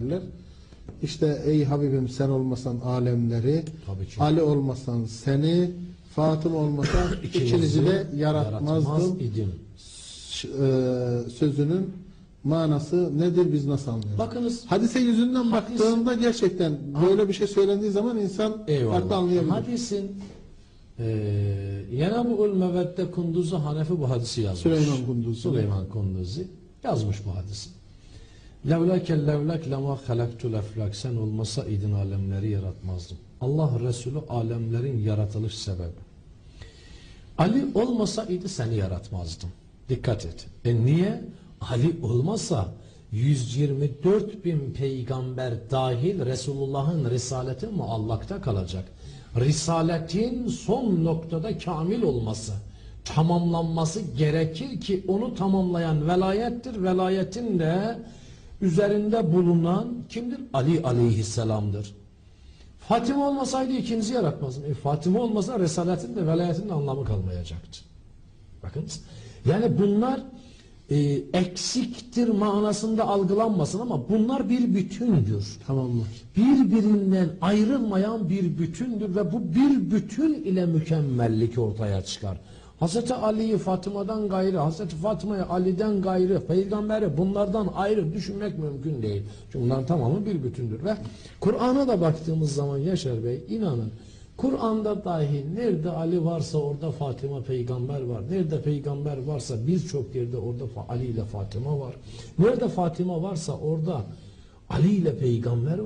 derler. İşte ey Habibim sen olmasan alemleri, Tabii ki. Ali olmasan seni, Fatıma olmasan ikinizi de yaratmazdım. yaratmaz idim. Ş- e, sözünün manası nedir biz nasıl anlıyoruz? Bakınız Hadise yüzünden baktığında gerçekten böyle bir şey söylendiği zaman insan farklı eyvallah. anlayabilir. Hadisin eee Yenabul Mevedde Kunduzu Hanefi bu hadisi yazmış. Süleyman Kunduzi. Süleyman Kunduzi yazmış bu hadisi. Levlake levlek lema halaktul eflak sen olmasa idin alemleri yaratmazdım. Allah Resulü alemlerin yaratılış sebebi. Ali olmasa idi seni yaratmazdım. Dikkat et. E niye? Ali olmasa 124 bin peygamber dahil Resulullah'ın risaleti muallakta kalacak. Risaletin son noktada kamil olması, tamamlanması gerekir ki onu tamamlayan velayettir. Velayetin de üzerinde bulunan kimdir? Ali aleyhisselamdır. Fatime olmasaydı ikincisi yaratmazdım. E, Fatime olmasa Resaletin de velayetin de anlamı kalmayacaktı. Bakınız. Yani bunlar e, eksiktir manasında algılanmasın ama bunlar bir bütündür. Tamamlar. Birbirinden ayrılmayan bir bütündür ve bu bir bütün ile mükemmellik ortaya çıkar. Hazreti Ali'yi Fatıma'dan gayrı, Hazreti Fatıma'yı Ali'den gayrı, peygamberi bunlardan ayrı düşünmek mümkün değil. Çünkü bunların tamamı bir bütündür. Ve Kur'an'a da baktığımız zaman Yaşar Bey inanın Kur'an'da dahi nerede Ali varsa orada Fatıma peygamber var. Nerede peygamber varsa birçok yerde orada Ali ile Fatıma var. Nerede Fatıma varsa orada Ali ile peygamber var.